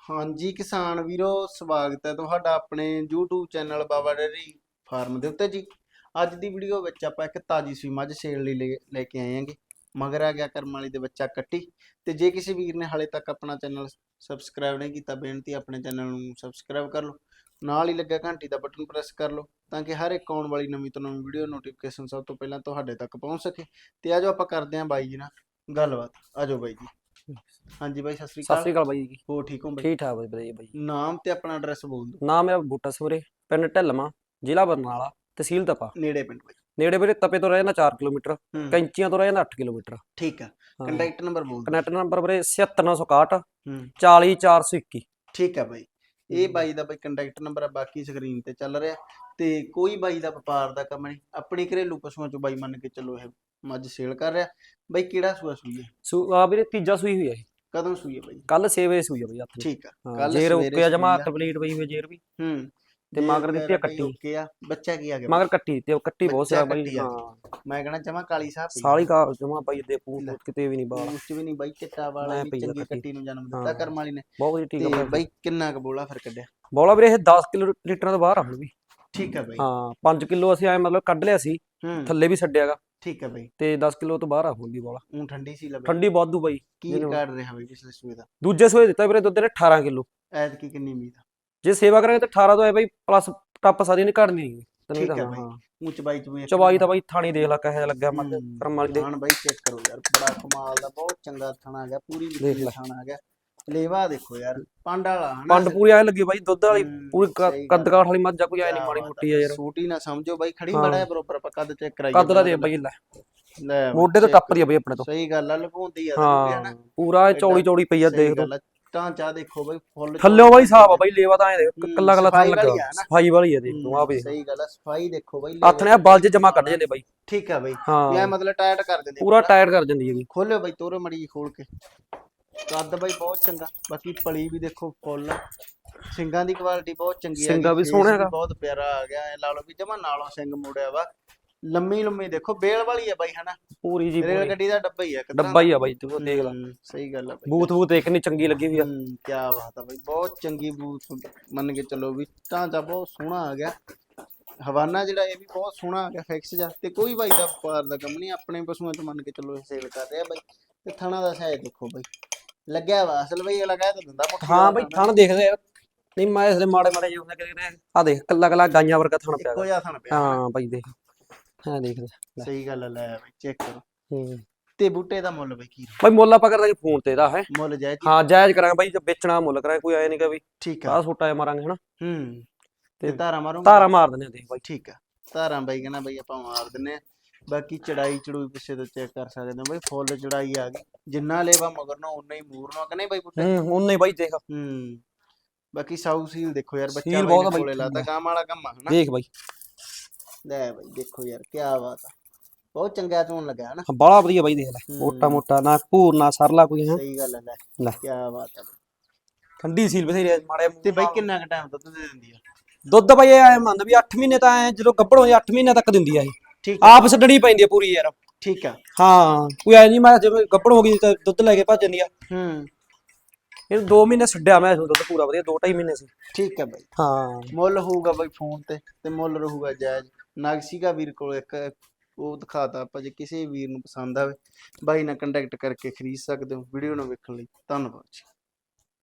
ਹਾਂਜੀ ਕਿਸਾਨ ਵੀਰੋ, ਸਵਾਗਤ ਹੈ ਤੁਹਾਡਾ ਆਪਣੇ YouTube channel Baba dairy farm ਦੇ ਉੱਤੇ ਜੀ। ਅੱਜ ਦੀ ਵੀਡੀਓ ਵਿੱਚ ਆਪਾਂ ਇੱਕ ਤਾਜੀ ਸੂਈ ਮੱਝ ਸੇਲ ਲਈ ਲੈ- ਲੈ ਕੇ ਆਏ ਹਾਂਗੇ। ਮਗਰ ਆ ਗਿਆ ਕਰਮ ਵਾਲੀ ਦੇ ਬੱਚਾ ਕੱਟੀ। ਤੇ ਜੇ ਕਿਸੇ ਵੀਰ ਨੇ ਹਾਲੇ ਤੱਕ ਆਪਣਾ ਚੈਨਲ ਸਬਸਕ੍ਰਾਈਬ ਨਹੀਂ ਕੀਤਾ, ਬੇਨਤੀ ਆਪਣੇ ਚੈਨਲ ਨੂੰ ਸਬਸਕ੍ਰਾਈਬ ਕਰ ਲਓ। ਨਾਲ ਹੀ ਲੱਗਿਆ ਘੰਟੀ ਦਾ ਬਟਨ ਪ੍ਰੈਸ ਕਰ ਲਓ, ਤਾਂ ਕਿ ਹਰ ਇੱਕ ਆਉਣ ਵਾਲੀ ਨਵੀਂ ਤੋਂ ਨਵੀਂ ਵੀਡੀਓ ਨੋਟੀਫਿਕੇਸ਼ਨ ਸਭ ਤੋਂ ਪਹਿਲਾਂ ਤੁਹਾਡੇ ਤੱਕ ਪਹੁੰਚ ਸਕੇ। ਤੇ ਆਜੋ ਆਪਾਂ ਕਰਦੇ ਹਾਂ ਬਾਈ ਜੀ ਨਾਲ ਗੱਲਬਾਤ। ਆਜੋ ਬਾਈ ਜੀ। ਹਾਂਜੀ ਬਾਈ ਸਤਿ ਸ੍ਰੀ ਸਤਿ ਸ੍ਰੀ ਅਕਾਲ। ਬਾਈ ਜੀ। ਹੋ ਠੀਕ ਹੋ ਬਾਈ? ਠੀਕ ਠਾਕ ਵਧੀਆ ਬਾਈ। ਨਾਮ ਤੇ ਆਪਣਾ ਐਡਰੈਸ ਬੋਲ ਦਿਓ। ਨਾਮ ਮੇਰਾ ਬੂਟਾ ਸਵਰੇ ਪਿੰਡ ਢਿੱਲਵਾਂ ਜ਼ਿਲ੍ਹਾ ਬਰਨਾਲਾ ਤਹਿਸੀਲ ਤਪਾ। ਨੇੜੇ ਪਿੰਡ ਬਾਈ। ਨੇੜੇ ਵੀਰੇ ਤਪੇ ਤੋਂ ਰਹਿ ਜਾਂਦਾ 4 ਕਿਲੋਮੀਟਰ ਹੂੰ। ਕੈਂਚੀਆਂ ਤੋਂ ਰਹਿ ਜਾਂਦਾ 8 ਕਿਲੋਮੀਟਰ। ਠੀਕ ਆ। ਕੰਟੈਕਟ ਨੰਬਰ ਬੋਲ ਦਿਓ। ਕਨੈਕਟ ਨੰਬਰ ਵੀਰੇ 76961 ਹੂੰ। 40421 ਠੀਕ ਆ ਬਾਈ। ਇਹ ਬਾਈ ਦਾ ਬਾਈ ਕੰਟੈਕਟ ਨੰਬਰ ਆ ਬਾਕੀ ਸਕਰੀਨ ਤੇ ਚੱਲ ਰਿਹਾ। ਤੇ ਕੋਈ ਬਾਈ ਦਾ ਵਪਾਰ ਦਾ ਕੰਮ ਨਹੀਂ। ਆਪਣੀ ਘਰੇਲੂ ਪਸ਼ੂਆਂ ਚੋਂ ਬਾਈ ਮੰਨ ਕੇ ਚੱਲੋ ਇਹ ਮੱਝ ਸੇਲ ਕਰ ਰਿਹਾ। ਬਾਈ ਕਿਹੜਾ ਸੂਆ ਸੂਈ ਹੈ ਸੂ ਆ ਵੀਰੇ ਤੀਜਾ ਸੂਈ ਹੋਈ ਹੈ ਕਦੋਂ ਸੂਈ ਹੈ ਬਾਈ? ਕੱਲ 6 ਵਜੇ ਸੂਈ ਆ ਬਾਈ ਹੱਥ ਠੀਕ ਆ ਹਾਂ, ਕੱਲ੍ਹ ਜੇਰ ਓਕੇ ਆ ਜਮਾ ਆ। ਕੰਪਲੀਟ ਪਈ ਹੋਈ ਜੇਰ ਵੀ। ਹੂੰ ਤੇ ਮਗਰ ਦਿੱਤੀ ਆ ਕੱਟੀ। ਓਕੇ ਆ ਬੱਚਾ ਕੀ ਆ ਗਿਆ? ਮਗਰ ਕੱਟੀ ਤੇ ਉਹ ਕੱਟੀ ਬਹੁਤ ਸਿਆ ਬਾਈ ਆ। ਹਾਂ। ਮੈਂ ਕਹਣਾ ਜਮਾ ਕਾਲੀ ਸਾਹਿਬ ਸਾਲੀ ਕਾ ਜਮਾ ਬਾਈ ਦੇ ਲੈ। ਕਿਤੇ ਵੀ ਨਹੀਂ ਬਾਲ ਉਸ ਵੀ ਨਹੀਂ ਬਾਈ ਚਿੱਟਾ ਵਾਲਾ ਵੀ ਪਈ ਆ ਚੰਗੀ ਕੱਟੀ। ਨੂੰ ਜਨਮ ਦਿੱਤਾ ਹਾਂ। ਕਰਮ ਵਾਲੀ ਨੇ। ਬਹੁਤ ਤੇ ਟੀਕਾ ਬਾਈ ਕਿੰਨਾ ਕੁ ਬੋਲਾ ਫਿਰ ਕੱਢਿਆ? ਬੋਲਾ ਵੀਰੇ ਇਹ 10 ਕਿਲੋ ਲੀਟਰਾਂ ਤੋਂ ਬਾਹਰ ਆ ਹੁਣ ਵੀ। ਠੀਕ ਆ ਬਾਈ। ਹਾਂ 5 ਕਿਲੋ ਅਸੀਂ ਐ ਮਤਲਬ ਕੱਢ ਲਿਆ ਸੀ। ਹੂੰ। ਥੱਲੇ ਵੀ ਛੱਡਿਆਗਾ। ਠੀਕ ਆ ਬਾਈ। ਤੇ 10 ਕਿਲੋ ਤੋਂ ਬਾਹਰ ਆ ਹੁਣ ਵੀ ਬੋਲਾ। ਉਹ ਠੰਡੀ ਸੀ ਲੱਭੀ ਠੰਡੀ ਵਾਧੂ ਬਾਈ। ਕੀ ਜਿਹਨੂੰ- ਰਿਕਾਰਡ ਰਿਹਾ ਬਾਈ ਪਿਛਲੇ ਸੂਏ ਦਾ? ਦੂਜੇ ਸੋਏ ਦਿੱਤਾ ਵੀਰੇ ਦੁੱਧ ਨੇ 18 ਕਿਲੋ। ਐਤ ਕੀ ਕਿੰਨੀ ਉਮੀਦ ਆ? ਜੇ ਸੇਵਾ ਕਰਾਂਗੇ ਤਾਂ 18 ਤੋਂ ਹੈ ਬਾਈ ਪਲੱਸ ਟੱਪ ਸਾਰੀ ਨਹੀਂ ਘੜਨੀ ਨਹੀਂ। ਤੈਨੂੰ ਠੀਕ ਹੈ ਬਾਈ। ਹਾਂ। ਉੱਚ ਬਾਈ ਚ ਚਵਾਈ ਤਾਂ ਬਾਈ ਥਾਣੀ ਦੇਖ ਲੈ ਕਿਹੋ ਲੱਗਿਆ ਮੱਝ ਹੂੰ। ਕਰਮ ਵਾਲੀ ਦੇ। ਥਾਣ ਬਾਈ ਚੈੱਕ ਕਰੋ ਯਾਰ। ਬੜਾ ਕਮਾਲ ਦਾ ਬਹੁਤ ਚੰਗਾ ਥਾਣਾ ਆ ਗਿਆ ਪੂਰੀ ਦੇਖ ਲੈ। ਥਾਣਾ ਆ ਗਿਆ ਲੇਵਾ ਦੇਖੋ ਯਾਰ ਪੰਡ ਵਾਲਾ ਹਨਾ ਪੰਡ ਪੂਰੀ ਐ ਲੱਗੀ ਬਾਈ ਦੁੱਧ ਵਾਲੀ ਪੂਰੀ ਕ- ਸਹੀ ਗੱਲ। ਕੱਦ ਕਾਠ ਵਾਲੀ ਮੱਝ ਆ ਕੋਈ ਐ ਨਹੀਂ ਮਾੜੀ ਮੋਟੀ ਆ ਯਾਰ। ਛੋਟੀ ਨਾ ਸਮਝੋ ਬਾਈ ਖੜੀ ਹਾਂ। ਬੜਾ ਹੈ ਬਰੋਬਰ ਆਪਾਂ ਕੱਦ ਚੈੱਕ ਕਰਾਈਏ ਕੱਦ ਦਾ ਦੇ ਬਾਈ ਲੈ। ਲੈ ਬਾਈ, ਮੋਢੇ ਤੋਂ check ਟੱਪਦੀ ਆ ਬਾਈ ਆਪਣੇ ਤੋਂ। ਸਹੀ ਗੱਲ ਆ ਲਗਾਉਂਦੀ ਆ ਹੈ ਪੂਰਾ ਚੌੜੀ ਚੌੜੀ ਪਈ ਆ ਸਹੀ ਦੇਖ ਦੋ ਗੱਲ ਆ, ਢਾਂਚਾ ਦੇਖੋ ਬਾਈ ਫੁੱਲ ਥੱਲੇ ਵਾਲੀ ਹਿਸਾਬ ਆ ਬਾਈ ਲੇਵਾ ਤਾਂ ਐ ਦੇਖ ਹੂੰ, ਕੱਲਾ ਕੱਲਾ ਥਾਂ ਸਫ਼ਾਈ ਵਾਲੀ ਲੱਗਾ ਆ ਨਾ। ਸਫ਼ਾਈ ਵਾਲੀ ਆ ਦੇਖ ਤੂੰ ਆ ਵੀ ਸਹੀ ਗੱਲ ਆ ਸਫ਼ਾਈ ਦੇਖੋ ਬਾਈ ਹੱਥ ਨੇ ਬਲ ਚ ਜਮਾ ਕੱਢ ਜਾਂਦੇ ਬਾਈ। ਠੀਕ ਆ ਬਾਈ। ਹਾਂ। ਇਹ ਮਤਲਬ ਟਾਇਟ ਕਰ ਦਿੰਦੇ ਪੂਰਾ ਟਾਇਟ ਕਰ ਜਾਂਦੀ ਹੈਗੀ। ਖੋਲਿਓ ਬਾਈ ਤੋਰੇ ਮੜੀ ਖੋਲ ਕੇ। ਕੱਦ ਬਾਈ ਬਹੁਤ ਚੰਗਾ ਬਾਕੀ ਪਲੀ ਵੀ ਦੇਖੋ ਫੁੱਲ। ਸਿੰਗਾਂ ਦੀ ਕੁਆਲਿਟੀ ਬਹੁਤ ਚੰਗੀ ਹੈ ਸਿੰਗਾ ਵੀ ਸੋਹਣਾ ਹੈਗਾ। ਬਹੁਤ ਪਿਆਰਾ ਆ ਗਿਆ ਐ ਲਾ ਲਓ ਵੀ ਜਮਾ ਨਾਲੋਂ ਸਿੰਘ ਮੁੜਿਆ ਵਾ। ਲੰਮੀ ਲੰਮੀ ਦੇਖੋ ਬੇਲ ਵਾਲੀ ਹੈ ਬਾਈ ਹਨਾ? ਪੂਰੀ ਜੀ ਰੇਲ ਪੂਰੀ। ਗੱਡੀ ਦਾ ਡੱਬਾ ਹੀ ਹੈ ਇੱਕ ਤਰ੍ਹਾਂ ਡੱਬਾ ਹੀ ਆ ਬਾਈ ਤੂੰ ਦੇਖ ਲੈ। ਸਹੀ ਗੱਲ ਆ ਬਾਈ। ਬੂਥ ਬੂਥ ਦੇਖਣੀ ਚੰਗੀ ਲੱਗੀ ਵੀ ਆ। ਕੀ ਬਾਤ ਆ ਬਾਈ ਬਹੁਤ ਚੰਗੀ ਬੂਥ ਮੰਨ ਕੇ ਚੱਲੋ ਵੀ ਢਾਂਚਾ ਬਹੁਤ ਸੋਹਣਾ ਆ ਗਿਆ। ਹਵਾਨਾ ਜਿਹੜਾ ਇਹ ਵੀ ਬਹੁਤ ਸੋਹਣਾ ਆ ਗਿਆ ਫਿਕਸ ਜਾ ਤੇ ਕੋਈ ਬਾਈ ਦਾ ਵਪਾਰ ਦਾ ਕੰਮ ਨਹੀਂ ਆਪਣੇ ਪਸ਼ੂਆਂ ਚ ਮੰਨ ਕੇ ਚੱਲੋ ਇਹ ਸੇਲ ਕਰ ਰਿਹਾ ਬਾਈ। ਤੇ ਥਣਾ ਦਾ ਸਾਇਜ਼ ਦੇਖੋ ਬਾਈ। ਲੱਗਿਆ ਵਾ ਅਸਲ ਬਈ ਲਗਾਇਆ ਤਾਂ ਦਿੰਦਾ ਮੁੱਠੀ ਹਾਂ ਬਈ ਥਾਣਾ। ਦੇਖਦੇ ਆ। ਨਹੀਂ ਮੈਂ ਇਸਦੇ ਮਾੜੇ ਮਾੜੇ ਜਿਹਾ ਕਿਤੇ ਆ ਦੇਖ ਕੱਲਾ ਕੱਲਾ ਗਾਈਆਂ ਵਰਗਾ ਥਣ ਪਿਆ ਇੱਕੋ। ਜਿਹਾ ਥਣ ਪਿਆ। ਹਾਂ ਬਾਈ ਦੇਖ ਹਾਂ ਦੇਖਦੇ ਲੈ। ਸਹੀ ਗੱਲ ਆ, ਲੈ ਬਾਈ ਚੈੱਕ ਕਰੋ। ਹੂੰ। ਤੇ ਬੂਟੇ ਦਾ ਮੁੱਲ ਬਾਈ ਕੀ ਬਾਈ ਮੁੱਲ ਆਪਾਂ ਕਰਾਂਗੇ ਫੋਨ ਤੇ ਦਾ ਹੈ। ਮੁੱਲ ਜਾਇਜ਼ ਹੀ? ਜਾਇਜ਼ ਕਰਾਂਗੇ ਬਾਈ ਜੇ ਵੇਚਣਾ ਮੁੱਲ ਕਰਾਂਗੇ ਕੋਈ ਆਏ ਨਹੀਂ ਕਿ ਵੀ ਠੀਕ ਆ। ਆਹ ਛੋਟਾ ਜਿਹਾ ਮਾਰਾਂਗੇ ਹਨਾ। ਹੂੰ। ਤੇ ਧਾਰਾ ਮਾਰੋ ਧਾਰਾ ਮਾਰ ਦਿੰਦੇ ਆ ਦੇਖ ਬਾਈ। ਠੀਕ ਆ। ਧਾਰਾਂ ਬਾਈ ਕਹਿੰਦਾ ਬਾਈ ਆਪਾਂ ਮਾਰ ਦਿੰਨੇ ਆ। ਬਾਕੀ ਚੜਾਈ ਚੜੂਈ ਪਿੱਛੇ ਤੋਂ ਚੈੱਕ ਕਰ ਸਕਦੇ ਹੋ ਬਾਈ ਫੁੱਲ ਚੜਾਈ ਆ ਗਈ। ਜਿੰਨਾ ਲੇਵਾ ਮਗਰ ਨਾ ਉਨਾ ਹੀ ਮੂਰ ਨਾ ਕਹਿੰਦੇ ਬਾਈ ਪੁੱਟੇ ਹੂੰ ਉਹਨੇ ਬਾਈ ਦੇਖ। ਹੂੰ ਬਾਕੀ ਸਾਊ ਸੀਲ ਦੇਖੋ ਯਾਰ ਬੱਚਾ ਸੀਲ ਬਾਈ ਬਹੁਤ ਆ ਬਾਈ, ਕੋਲੇ ਲਾਤਾ ਕੰਮ ਵਾਲਾ ਕੰਮ ਆ ਹਨਾ? ਦੇਖ ਬਾਈ। ਲੈ ਬਾਈ ਦੇਖੋ ਯਾਰ ਕੀ ਬਾਤ ਆ। ਬਹੁਤ ਚੰਗਾ ਚੋਣ ਲੱਗਾ ਹਨਾ? ਬਾਲਾ ਵਧੀਆ ਬਾਈ ਦੇਖ ਲੈ। ਮੋਟਾ। ਮੋਟਾ ਨਾ ਭੂਰ ਨਾ ਸਰਲਾ ਕੋਈ ਹੈ। ਸਹੀ ਗੱਲ ਹੈ ਲੈ। ਲੈ। ਕੀ ਬਾਤ ਆ ਠੰਡੀ ਸੀਲ ਬਥੇਰੀ ਆ, ਮਾੜੇ ਤੇ ਬਾਈ। ਕਿੰਨਾ ਕੁ ਟਾਈਮ ਦੁੱਧ ਦੇ ਦਿੰਦੀ ਆ? ਦੁੱਧ ਬਾਈ ਐ ਮੰਨ ਵੀ 8 ਮਹੀਨੇ ਤਾਂ ਐ ਜਦੋਂ ਗੱਭਣ ਹੋਏ 8 ਮਹੀਨੇ ਤੱਕ ਦਿੰਦੀ ਆ ਇਹ। ਠੀਕ ਆਪ ਛੱਡਣੀ ਪੈਂਦੀ ਆ ਪੂਰੀ ਯਾਰ। ਠੀਕ ਆ ਹਾਂ ਕੋਈ ਐ ਨਹੀਂ ਮੈਂ ਜਿਵੇਂ ਗੱਭਣ ਹੋ ਗਈ ਤਾਂ ਦੁੱਧ ਲੈ ਕੇ ਭੱਜ ਜਾਂਦੀ ਆ। ਹੂੰ। ਇਹ 2 ਮਹੀਨੇ ਛੱਡਿਆ ਮੈਂ ਦੁੱਧ ਪੂਰਾ ਵਧੀਆ 2.5 ਮਹੀਨੇ ਸੀ। ਠੀਕ ਆ ਬਾਈ। ਹਾਂ। ਮੁੱਲ ਹੋਊਗਾ ਬਾਈ ਫੋਨ ਤੇ ਤੇ ਮੁੱਲ ਰਹੂਗਾ ਜਾਇਜ਼। ਨਾਗਸੀਗਾ ਵੀਰ ਕੋਲ ਇੱਕ ਉਹ ਦਿਖਾਤਾ ਆਪਾਂ ਜੇ ਕਿਸੇ ਵੀਰ ਨੂੰ ਪਸੰਦ ਆਵੇ ਬਾਈ ਨਾਲ ਕੰਟੈਕਟ ਕਰਕੇ ਖਰੀਦ ਸਕਦੇ ਹੋ ਵੀਡੀਓ ਨੂੰ ਵੇਖਣ ਲਈ। ਧੰਨਵਾਦ ਜੀ।